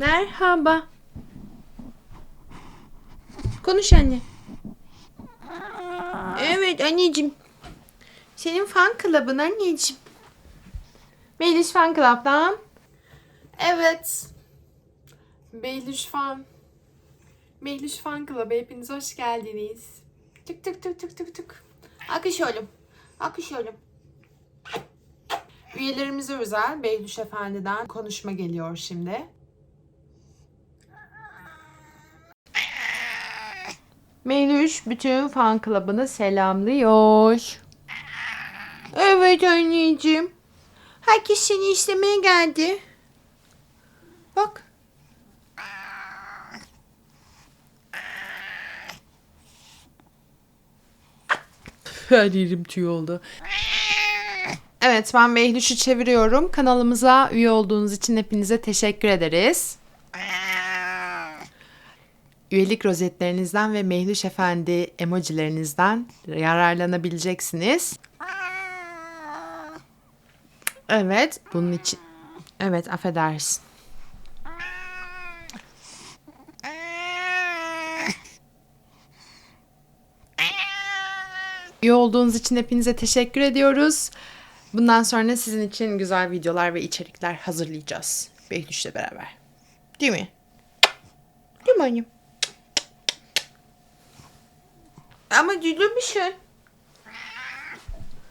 Merhaba. Konuş anne. Evet anneciğim. Senin fan club'ın anneciğim. Melis fan club'dan. Evet. Beyluş Fan. Beyluş Fan Club'a hepiniz hoş geldiniz. Tık tık tık tık tık tık. Akış oğlum. Akış oğlum. Üyelerimize özel Beyluş Efendi'den konuşma geliyor şimdi. Melis bütün fan club'ını selamlıyor. Evet anneciğim. Herkes seni istemeye geldi. Bak. Her yerim tüy oldu. Evet ben Behlüş'ü çeviriyorum. Kanalımıza üye olduğunuz için hepinize teşekkür ederiz. Üyelik rozetlerinizden ve Mehluş Efendi emojilerinizden yararlanabileceksiniz. Evet, bunun için... Evet, affedersin. Üye olduğunuz için hepinize teşekkür ediyoruz. Bundan sonra sizin için güzel videolar ve içerikler hazırlayacağız. Behlüş'le beraber. Değil mi? Değil mi annem? Ama gülümüşsün.